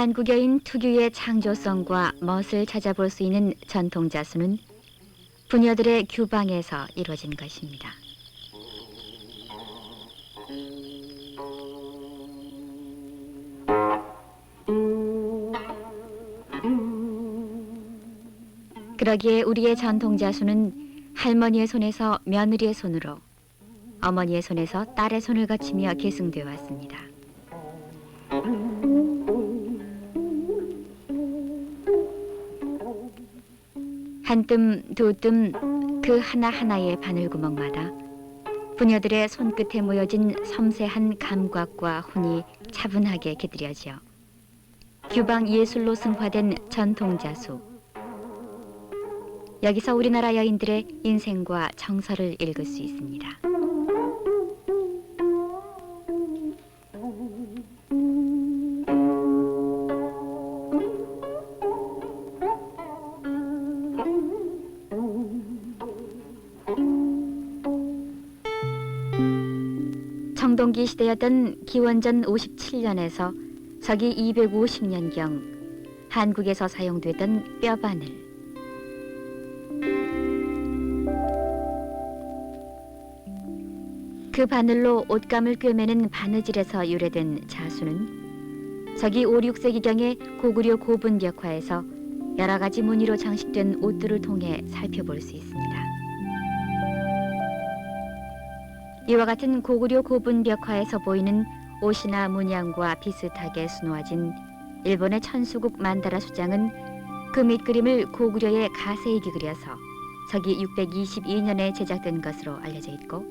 한국 여인 특유의 창조성과 멋을 찾아볼 수 있는 전통 자수는 부녀들의 규방에서 이루어진 것입니다. 그러기에 우리의 전통 자수는 할머니의 손에서 며느리의 손으로 어머니의 손에서 딸의 손을 거치며 계승되어 왔습니다. 한 뜸, 두 뜸, 그 하나하나의 바늘구멍마다 부녀들의 손끝에 모여진 섬세한 감각과 혼이 차분하게 깃들여져 규방 예술로 승화된 전통자수. 여기서 우리나라 여인들의 인생과 정서를 읽을 수 있습니다. 시대였던 기원전 57년에서 서기 250년경 한국에서 사용되던 뼈바늘. 그 바늘로 옷감을 꿰매는 바느질에서 유래된 자수는 서기 5, 6세기경의 고구려 고분 벽화에서 여러 가지 무늬로 장식된 옷들을 통해 살펴볼 수 있습니다. 이와 같은 고구려 고분 벽화에서 보이는 옷이나 문양과 비슷하게 수놓아진 일본의 천수국 만다라 수장은 그 밑그림을 고구려의 가세익이 그려서 서기 622년에 제작된 것으로 알려져 있고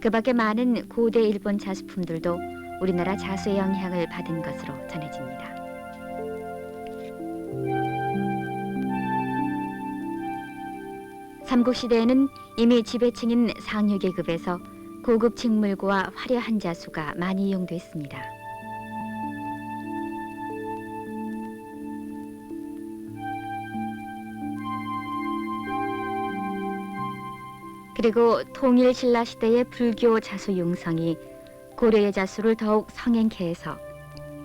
그 밖에 많은 고대 일본 자수품들도 우리나라 자수의 영향을 받은 것으로 전해집니다. 삼국시대에는 이미 지배층인 상류계급에서 고급 식물과 화려한 자수가 많이 이용됐습니다. 그리고 통일 신라 시대의 불교 자수 융성이 고려의 자수를 더욱 성행케 해서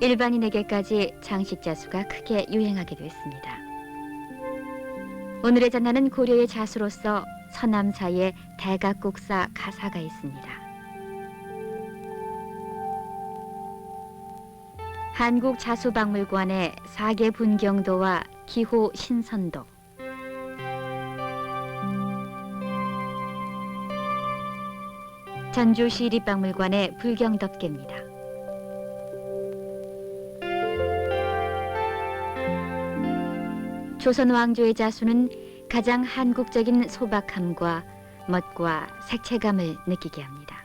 일반인에게까지 장식 자수가 크게 유행하게 됐습니다. 오늘의 전하는 고려의 자수로서 서남사의 대각국사 가사가 있습니다. 한국 자수박물관의 사계 분경도와 기호 신선도 전주시립박물관의 불경덮개입니다. 조선 왕조의 자수는 가장 한국적인 소박함과 멋과 색채감을 느끼게 합니다.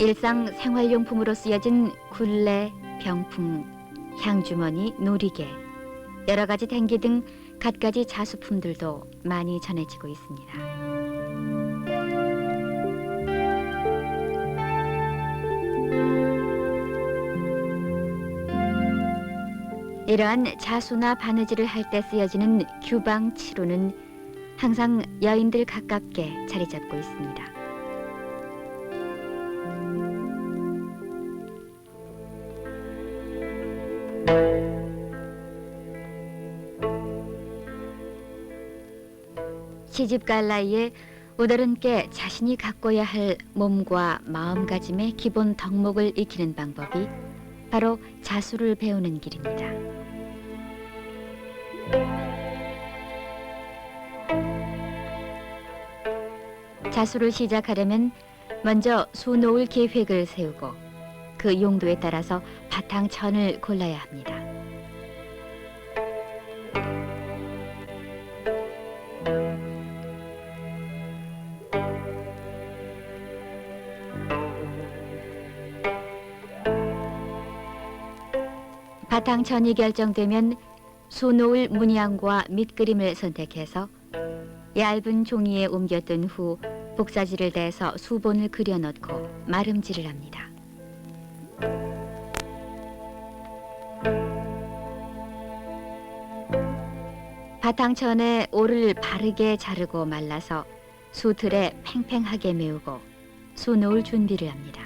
일상 생활용품으로 쓰여진 굴레, 병풍, 향주머니, 놀이개, 여러 가지 댕기 등 갖가지 자수품들도 많이 전해지고 있습니다. 이러한 자수나 바느질을 할 때 쓰여지는 규방 치로는 항상 여인들 가깝게 자리 잡고 있습니다. 시집 갈 나이에 우더른께 자신이 가꿔야 할 몸과 마음가짐의 기본 덕목을 익히는 방법이 바로 자수를 배우는 길입니다. 자수를 시작하려면 먼저 수놓을 계획을 세우고 그 용도에 따라서 바탕천을 골라야 합니다. 바탕천이 결정되면 수놓을 문양과 밑그림을 선택해서 얇은 종이에 옮겼던 후 복사지를 대서 수본을 그려넣고 마름질을 합니다. 바탕천에 올을 바르게 자르고 말라서 수틀에 팽팽하게 메우고 수놓을 준비를 합니다.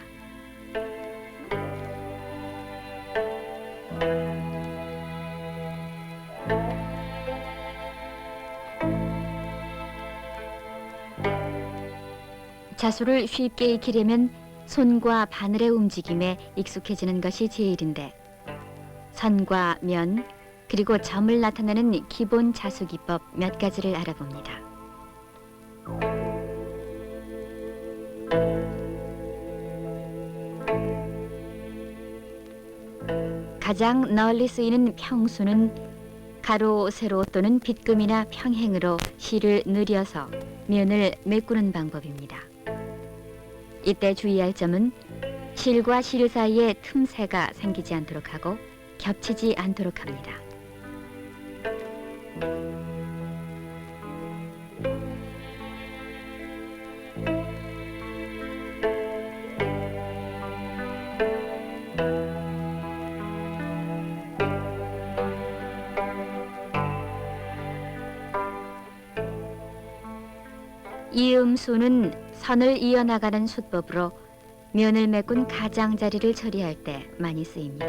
자수를 쉽게 익히려면 손과 바늘의 움직임에 익숙해지는 것이 제일인데 선과 면 그리고 점을 나타내는 기본 자수 기법 몇 가지를 알아봅니다. 가장 널리 쓰이는 평수는 가로, 세로 또는 빗금이나 평행으로 실을 늘여서 면을 메꾸는 방법입니다. 이때 주의할 점은 실과 실 사이에 틈새가 생기지 않도록 하고 겹치지 않도록 합니다. 이음수는 선을 이어나가는 수법으로 면을 메꾼 가장자리를 처리할 때 많이 쓰입니다.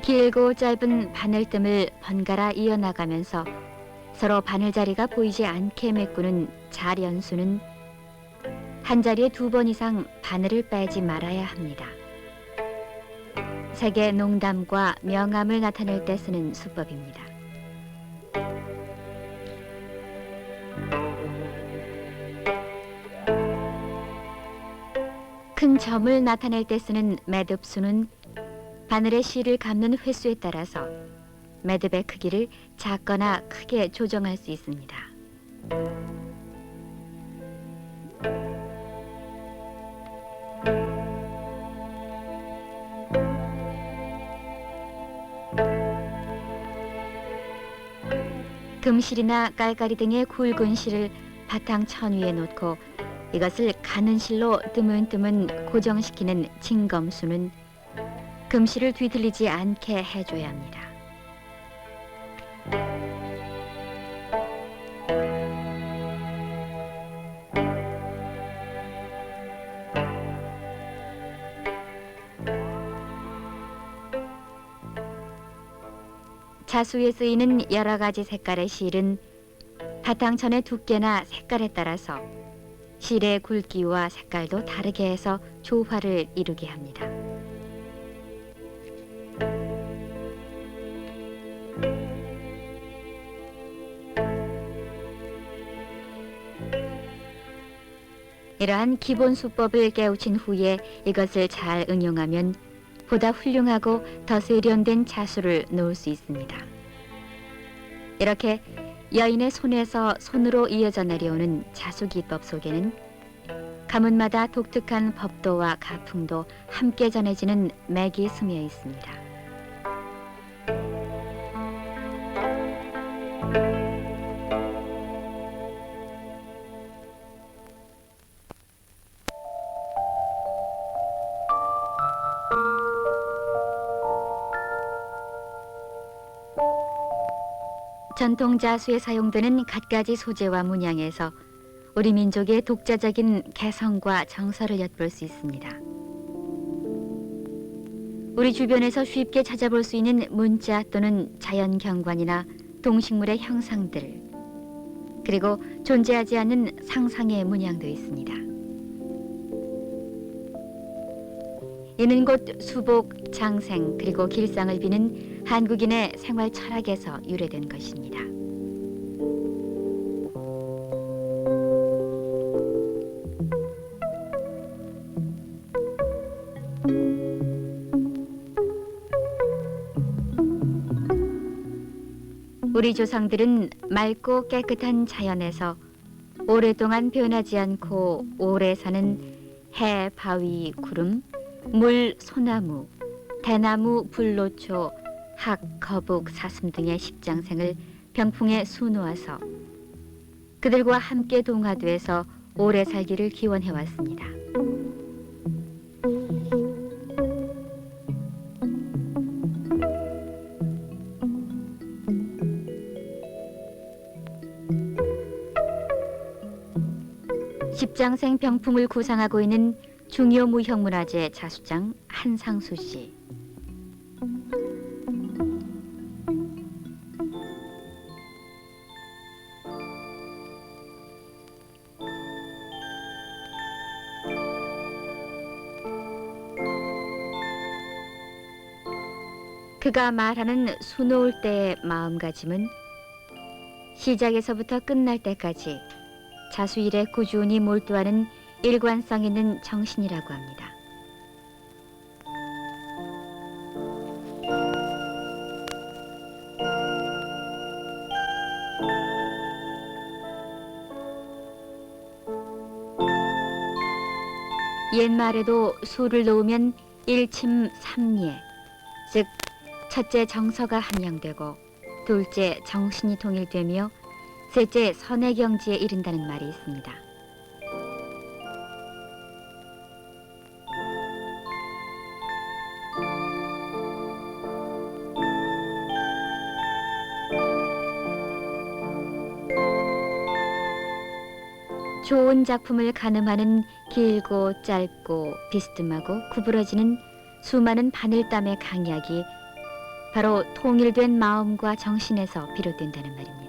길고 짧은 바늘뜸을 번갈아 이어나가면서 서로 바늘자리가 보이지 않게 메꾸는 자련수는 한 자리에 두 번 이상 바늘을 빼지 말아야 합니다. 색의 농담과 명암을 나타낼 때 쓰는 수법입니다. 큰 점을 나타낼 때 쓰는 매듭수는 바늘의 실을 감는 횟수에 따라서 매듭의 크기를 작거나 크게 조정할 수 있습니다. 금실이나 깔깔이 등의 굵은 실을 바탕 천 위에 놓고 이것을 가는 실로 뜨문뜨문 고정시키는 징검수는 금실을 뒤틀리지 않게 해줘야 합니다. 자수에 쓰이는 여러 가지 색깔의 실은 바탕천의 두께나 색깔에 따라서 실의 굵기와 색깔도 다르게 해서 조화를 이루게 합니다. 이러한 기본 수법을 깨우친 후에 이것을 잘 응용하면 보다 훌륭하고 더 세련된 자수를 놓을 수 있습니다. 이렇게 여인의 손에서 손으로 이어져 내려오는 자수 기법 속에는 가문마다 독특한 법도와 가풍도 함께 전해지는 맥이 스며 있습니다. 전통 자수에 사용되는 갖가지 소재와 문양에서 우리 민족의 독자적인 개성과 정서를 엿볼 수 있습니다. 우리 주변에서 쉽게 찾아볼 수 있는 문자 또는 자연 경관이나 동식물의 형상들 그리고 존재하지 않는 상상의 문양도 있습니다. 이는 곧 수복, 장생 그리고 길상을 비는 한국인의 생활 철학에서 유래된 것입니다. 우리 조상들은 맑고 깨끗한 자연에서 오랫동안 변하지 않고 오래 사는 해, 바위, 구름, 물, 소나무, 대나무, 불로초, 학, 거북, 사슴 등의 십장생을 병풍에 수놓아서 그들과 함께 동화돼서 오래 살기를 기원해 왔습니다. 십장생 병풍을 구상하고 있는 중요 무형문화재 자수장 한상수 씨. 그가 말하는 수놓을 때의 마음가짐은 시작에서부터 끝날 때까지 자수일에 꾸준히 몰두하는 일관성 있는 정신이라고 합니다. 옛말에도 수를 놓으면 일침 삼리에 즉 첫째 정서가 함양되고 둘째 정신이 통일되며 셋째 선의 경지에 이른다는 말이 있습니다. 좋은 작품을 가늠하는 길고 짧고 비스듬하고 구부러지는 수많은 바늘땀의 강약이 바로 통일된 마음과 정신에서 비롯된다는 말입니다.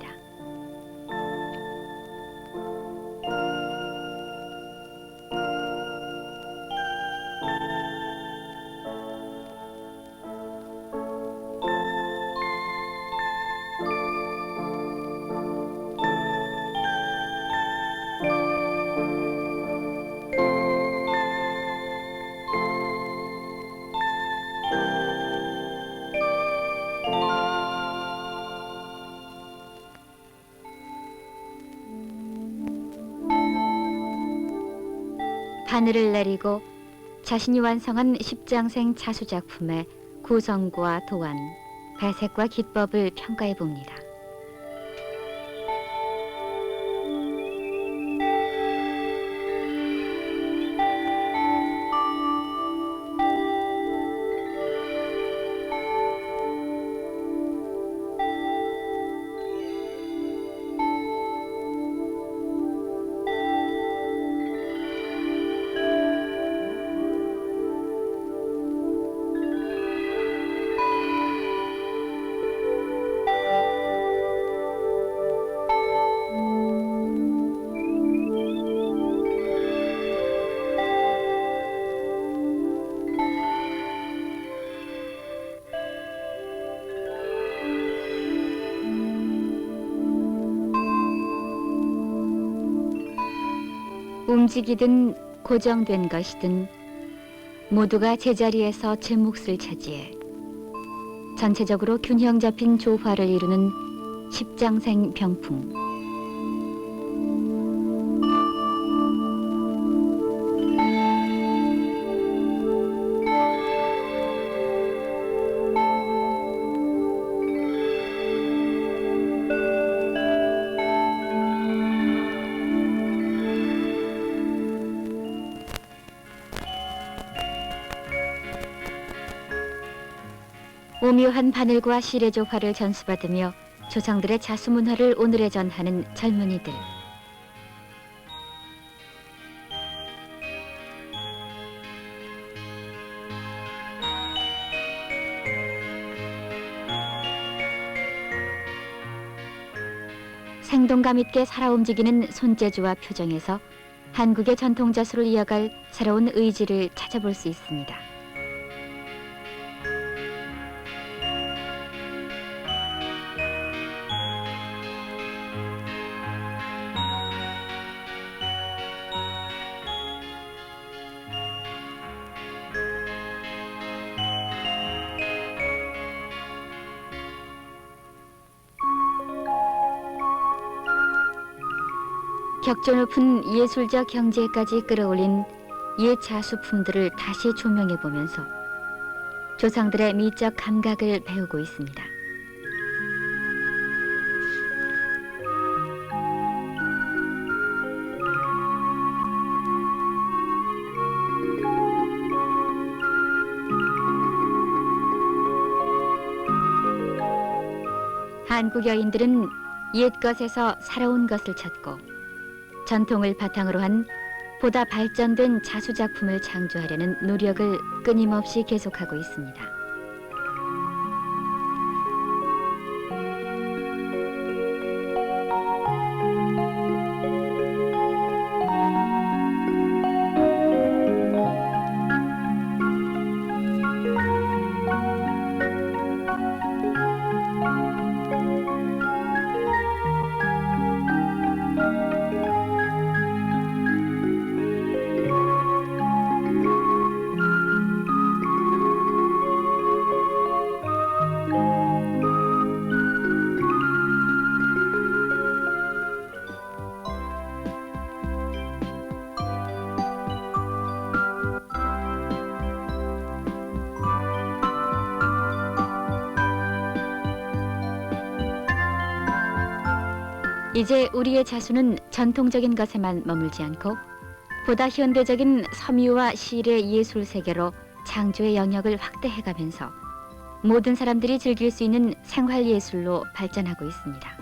바늘을 내리고 자신이 완성한 십장생 자수 작품의 구성과 도안, 배색과 기법을 평가해 봅니다. 움직이든 고정된 것이든 모두가 제자리에서 제 몫을 차지해 전체적으로 균형 잡힌 조화를 이루는 십장생 병풍. 오묘한 바늘과 실의 조화를 전수받으며 조상들의 자수문화를 오늘에 전하는 젊은이들. 생동감 있게 살아 움직이는 손재주와 표정에서 한국의 전통 자수를 이어갈 새로운 의지를 찾아볼 수 있습니다. 격조 높은 예술적 경제까지 끌어올린 옛 자수품들을 다시 조명해 보면서 조상들의 미적 감각을 배우고 있습니다. 한국 여인들은 옛것에서 살아온 것을 찾고 전통을 바탕으로 한 보다 발전된 자수 작품을 창조하려는 노력을 끊임없이 계속하고 있습니다. 이제 우리의 자수는 전통적인 것에만 머물지 않고 보다 현대적인 섬유와 실의 예술 세계로 창조의 영역을 확대해가면서 모든 사람들이 즐길 수 있는 생활 예술로 발전하고 있습니다.